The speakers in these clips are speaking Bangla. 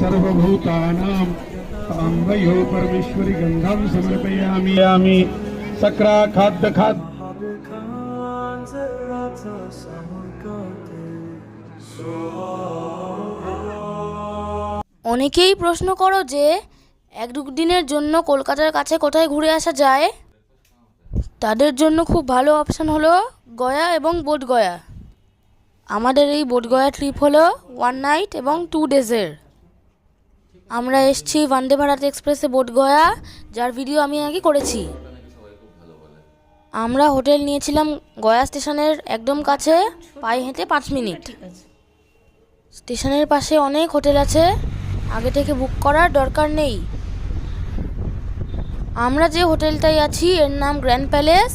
सर्वभूतानां साम्बयो परमेश्वरी गन्धं समर्पयामि। यामि। অনেকেই প্রশ্ন করো যে এক দু দিনের জন্য কলকাতার কাছে কোথায় ঘুরে আসা যায়? তাদের জন্য খুব ভালো অপশান হলো গয়া এবং বোধগয়া আমাদের এই বোধগয়া ট্রিপ হলো ওয়ান নাইট এবং টু ডেজের আমরা এসছি ভারত এক্সপ্রেসে বোধগয়া যার ভিডিও আমি আগে করেছি। আমরা হোটেল নিয়েছিলাম গয়া স্টেশনের একদম কাছে পায়ে হেঁটে পাঁচ মিনিট। স্টেশনের পাশে অনেক হোটেল আছে আগে থেকে বুক করার দরকার নেই। আমরা যে হোটেলটায় আছি এর নাম গ্র্যান্ড প্যালেস।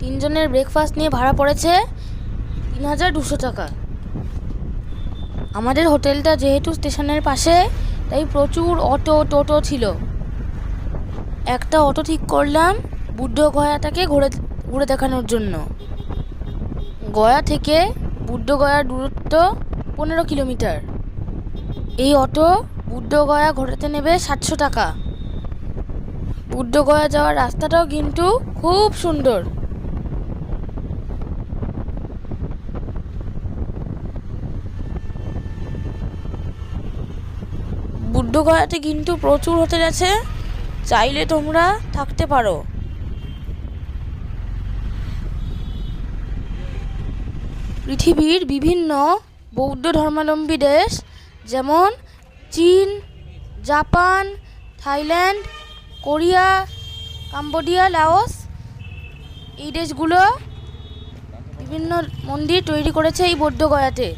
তিনজনের ব্রেকফাস্ট নিয়ে ভাড়া পড়েছে তিন হাজার দুশো টাকা। আমাদের হোটেলটা যেহেতু স্টেশনের পাশে তাই প্রচুর অটো টোটো ছিল। একটা অটো ঠিক করলাম বুদ্ধ গয়াটাকে ঘুরে ঘুরে দেখানোর জন্য। গয়া থেকে বুদ্ধ গয়ার দূরত্ব পনেরো কিলোমিটার। এই অটো বুদ্ধগয়া ঘোরাতে নেবে সাতশো টাকা। বুদ্ধগয়া যাওয়ার রাস্তাটাও কিন্তু খুব সুন্দর। বুদ্ধগয়াতে কিন্তু প্রচুর হোটেল আছে। চাইলে তোমরা থাকতে পারো। পৃথিবীর বিভিন্ন বৌদ্ধ ধর্মাবলম্বী দেশ, যেমন চীন, Japan, Thailand, Korea, Cambodia, Laos, এই দেশগুলো বিভিন্ন মন্দির তৈরি করেছে এই বৌদ্ধগয়াতে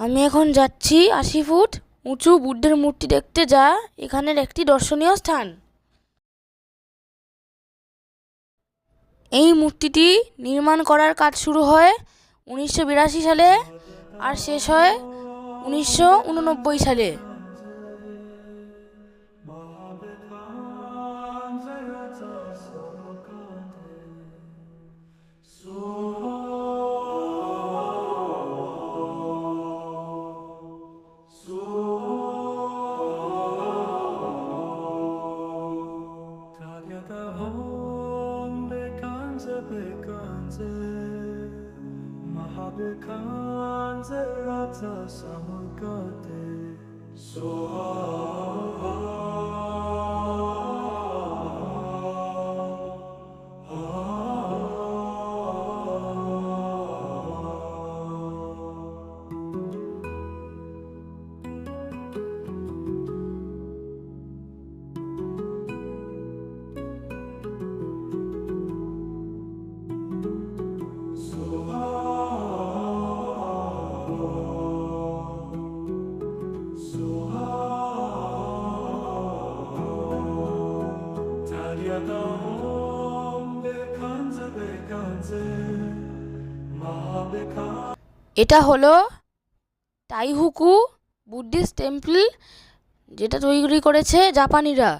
আমি এখন যাচ্ছি আশি ফুট উঁচু বুদ্ধের মূর্তি দেখতে, যা এখানের একটি দর্শনীয় স্থান। এই মূর্তিটি নির্মাণ করার কাজ শুরু হয় উনিশশো বিরাশি সালে আর শেষ হয় উনিশশো উননব্বই সালে। Fabrikan zerrata samukate Soha ah, ah. এটা হলো টাইহুকু বুদ্ধিস্ট টেম্পল যেটা তৈরি করেছে জাপানিরা।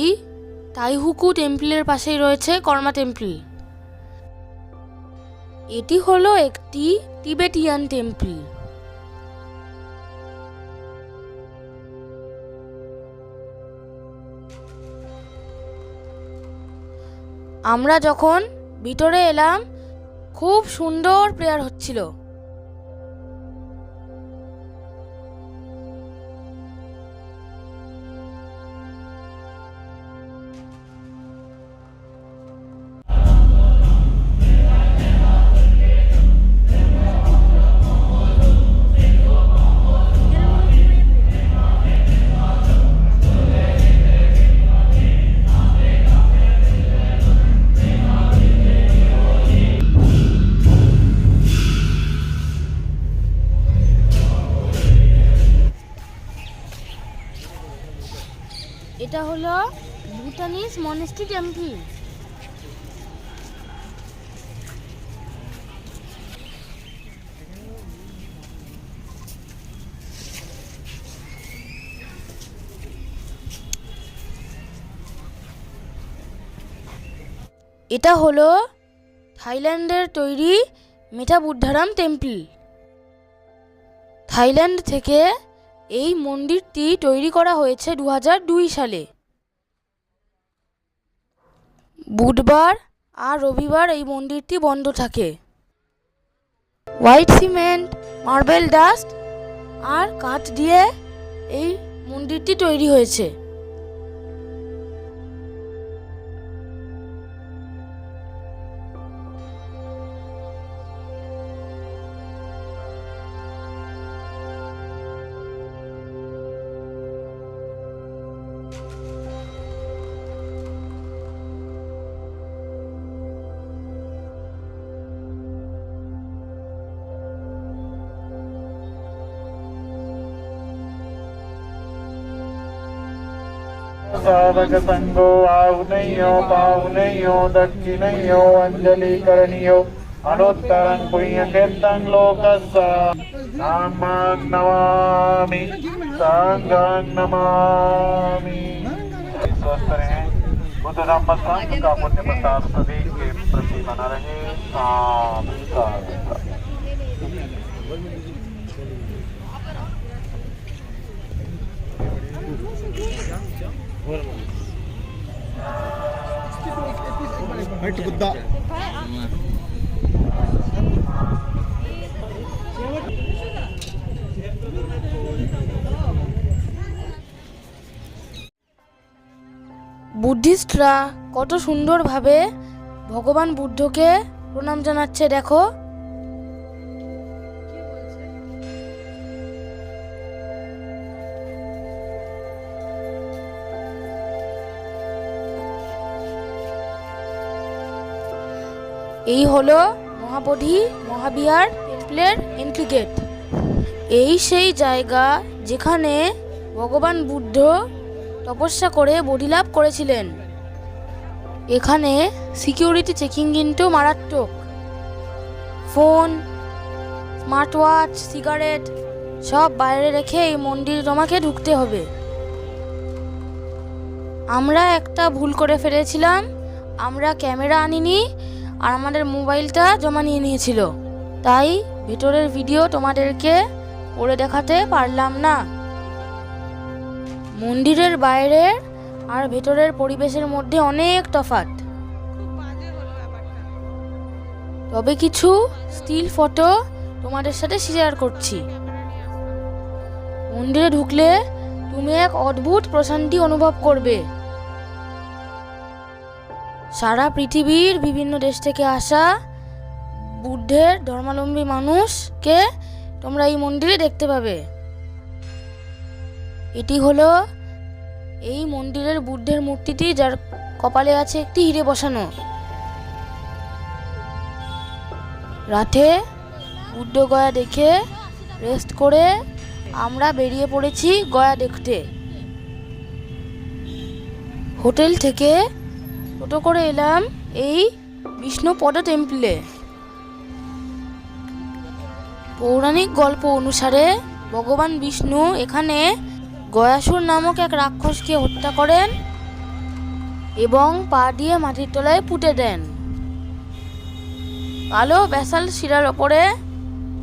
এই তাইহুকু টেম্পলের পাশেই রয়েছে কর্মা টেম্পল। এটি হলো একটি টিবেটিয়ান টেম্পল। আমরা যখন ভিতরে এলাম, খুব সুন্দর প্রেয়ার হচ্ছিল। ভুটানিস মনেস্ট্রি টেম্পল এটা হলো থাইল্যান্ডের তৈরি মেটা বুদ্ধারাম টেম্পল। থাইল্যান্ড থেকে এই মন্দিরটি তৈরি করা হয়েছে দু সালে। বুধবার আর রবিবার এই মন্দিরটি বন্ধ থাকে। হোয়াইট সিমেন্ট, মার্বেল ডাস্ট আর কাঠ দিয়ে এই মন্দিরটি তৈরি হয়েছে। साधकसङ्गो आहुनयो, पाहुनयो, दक्षिणयो, अञ्जलीकरणीयो, अनुत्तरं पुण्यकीर्तं लोकस्य नामां नमामि साङ्गां नमामि। स्वस्थ रहें। बुद्ध संघ का पुण्य प्रसाद सभी के प्रति बना रहे साम साम। বুদ্ধিস্টরা কত সুন্দরভাবে ভগবান বুদ্ধকে প্রণাম জানাচ্ছে দেখো। এই হলো মহাবোধি, মহাবিহার, টেম্পলের এন্ট্রি গেট এই সেই জায়গা যেখানে ভগবান বুদ্ধ তপস্যা করে বডিলাভ করেছিলেন। এখানে সিকিউরিটি চেকিং কিন্তু মারাত্মক। ফোন স্মার্ট ওয়াচ সিগারেট সব বাইরে রেখে এই মন্দির তোমাকে ঢুকতে হবে। আমরা একটা ভুল করে ফেলেছিলাম। আমরা ক্যামেরা আনিনি। আর আমাদের মোবাইলটা জমা নিয়ে নিয়েছিল। তাই ভেতরের ভিডিও তোমাদেরকে করে দেখাতে পারলাম না। মন্দিরের বাইরের আর ভেতরের পরিবেশের মধ্যে অনেক তফাৎ। তবে কিছু স্টিল ফটো তোমাদের সাথে শেয়ার করছি। মন্দিরে ঢুকলে তুমি এক অদ্ভুত প্রশান্তি অনুভব করবে। সারা পৃথিবীর বিভিন্ন দেশ থেকে আসা বুদ্ধের ধর্মাবলম্বী মানুষকে তোমরা এই মন্দিরে দেখতে পাবে। এটি হলো এই মন্দিরের বুদ্ধের মূর্তিটি যার কপালে আছে একটি হিরে বসানো। রাতে বুদ্ধ গয়া দেখে রেস্ট করে আমরা বেরিয়ে পড়েছি গয়া দেখতে। হোটেল থেকে টোটো করে এলাম এই বিষ্ণুপদ টেম্পলে। পৌরাণিক গল্প অনুসারে ভগবান বিষ্ণু এখানে গয়াসুর নামক এক রাক্ষসকে হত্যা করেন এবং পা দিয়ে মাটির তলায় পুঁতে দেন। কালো ব্যাসাল শিরার ওপরে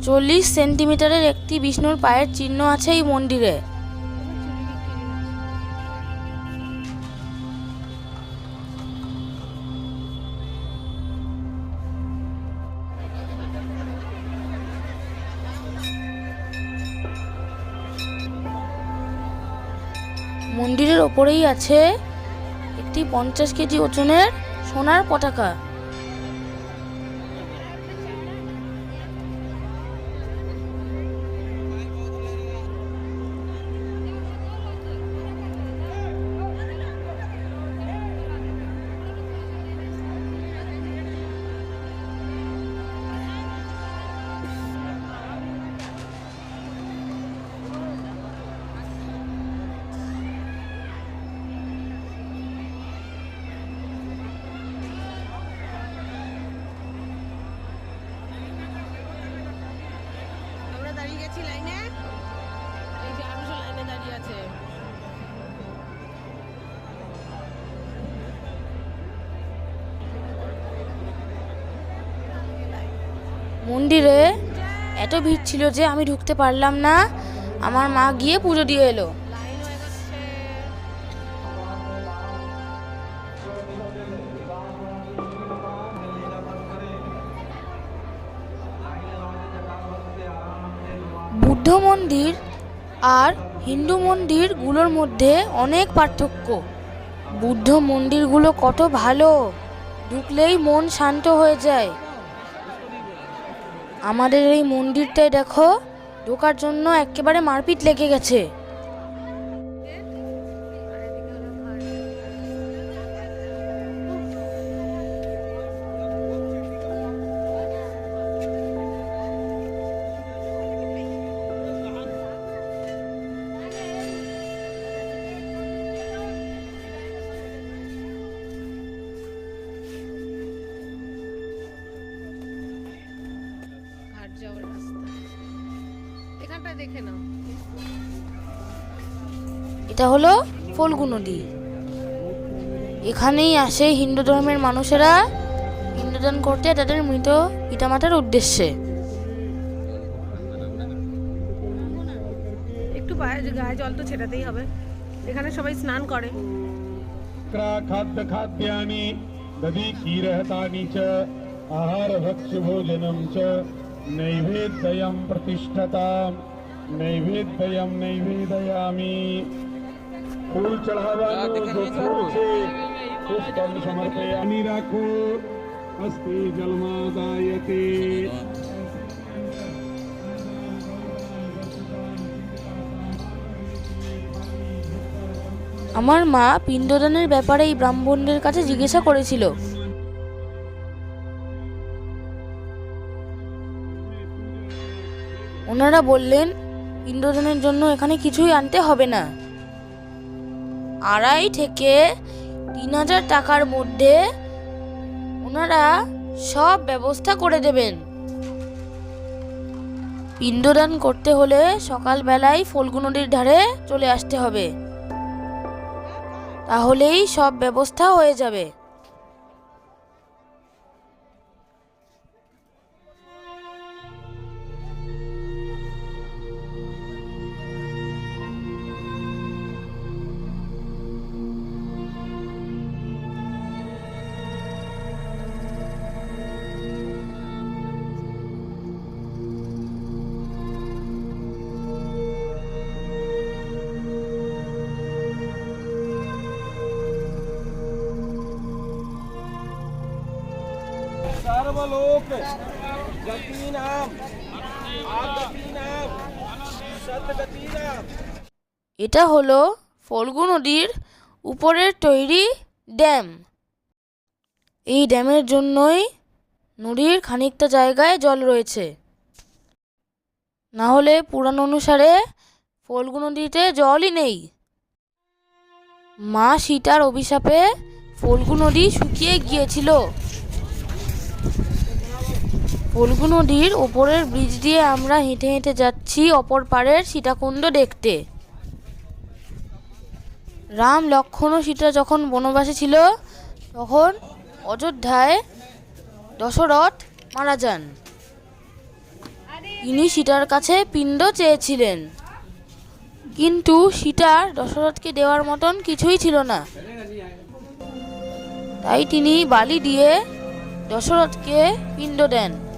চল্লিশ সেন্টিমিটারের একটি বিষ্ণুর পায়ের চিহ্ন আছে এই মন্দিরে। মন্দিরের ওপরেই আছে একটি পঞ্চাশ কেজি ওজনের সোনার পতাকা। মন্দিরে এত ভিড় ছিল যে আমি ঢুকতে পারলাম না। আমার মা গিয়ে পুজো দিয়ে এলো। বুদ্ধ মন্দির আর হিন্দু মন্দিরগুলোর মধ্যে অনেক পার্থক্য। বুদ্ধ মন্দিরগুলো কত ভালো। ঢুকলেই মন শান্ত হয়ে যায়। আমাদের এই মন্দিরটায় দেখো ঢোকার জন্য একেবারে মারপিট লেগে গেছে। দেখে নাও। এটা হলো ফল্গু নদী। এখানেই আসে হিন্দু ধর্মের মানুষেরা পিণ্ডদান করতে তাদের মৃত পিতামাতার উদ্দেশ্যে। একটু পায়ে গায়ে জল তো ছেটাতেই হবে। এখানে সবাই স্নান করে। খাদ্য খাদ্যানি দধি ক্ষীরহতানি চ আহার ভক্ষ্য ভোজনম চ নৈবেদ্যম প্রতিষ্ঠতাম। নৈবেদ্যম নৈবেদয়ামি ফুল চড়াবি আমার মা পিণ্ডদানের ব্যাপারে এই ব্রাহ্মণদের কাছে জিজ্ঞাসা করেছিল। ওনারা বললেন পিণ্ডদানের জন্য এখানে কিছুই আনতে হবে না। আড়াই থেকে তিন হাজার টাকার মধ্যে ওনারা সব ব্যবস্থা করে দেবেন। পিণ্ডদান করতে হলে সকালবেলায় ফল্গু নদীর ধারে চলে আসতে হবে। তাহলেই সব ব্যবস্থা হয়ে যাবে। सर्वलोक गतीनाम आगतीनाम सदगतीनाम এটা হলো ফল্গু নদীর উপরের তৈরি ড্যাম এই ড্যামের জন্যই নদীর খানিকটা জায়গায় জল রয়েছে না হলে পুরাণ অনুসারে ফল্গু নদীতে জলই নেই মা সীতার অভিশাপে ফল্গু নদী শুকিয়ে গিয়েছিল ফল্গু নদীর ওপরের ব্রিজ দিয়ে আমরা হেঁটে হেঁটে যাচ্ছি অপর পাড়ের সীতাকুণ্ড দেখতে। রাম লক্ষ্মণ ও সীতা যখন বনবাসে ছিল, তখন অযোধ্যায় দশরথ মারা যান। তিনি সীতার কাছে পিণ্ড চেয়েছিলেন। কিন্তু সীতার দশরথকে দেওয়ার মতন কিছুই ছিল না। তাই তিনি বালি দিয়ে দশরথকে পিণ্ড দেন।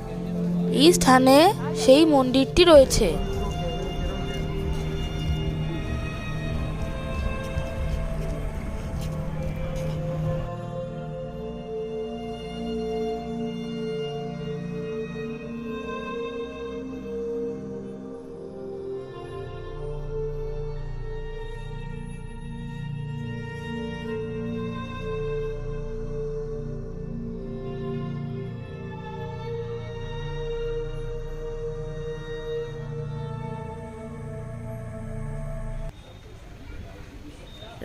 এই স্থানে সেই মন্দিরটি রয়েছে।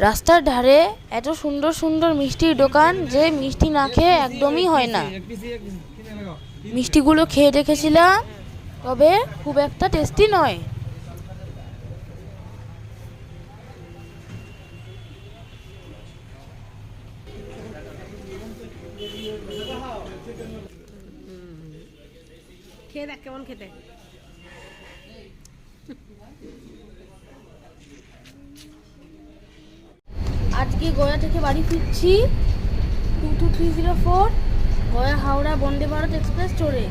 রাস্তার ধারে এত সুন্দর সুন্দর মিষ্টির দোকান যে মিষ্টি না খেয়ে একদমই হয় না। মিষ্টিগুলো খেয়ে দেখেছিলাম, তবে খুব একটা টেস্টি নয়। খেয়ে দেখ কেমন খেতে। আজকে গয়া থেকে বাড়ি ফিরছি two two three zero four Gaya Howrah Vande Bharat express চড়ে।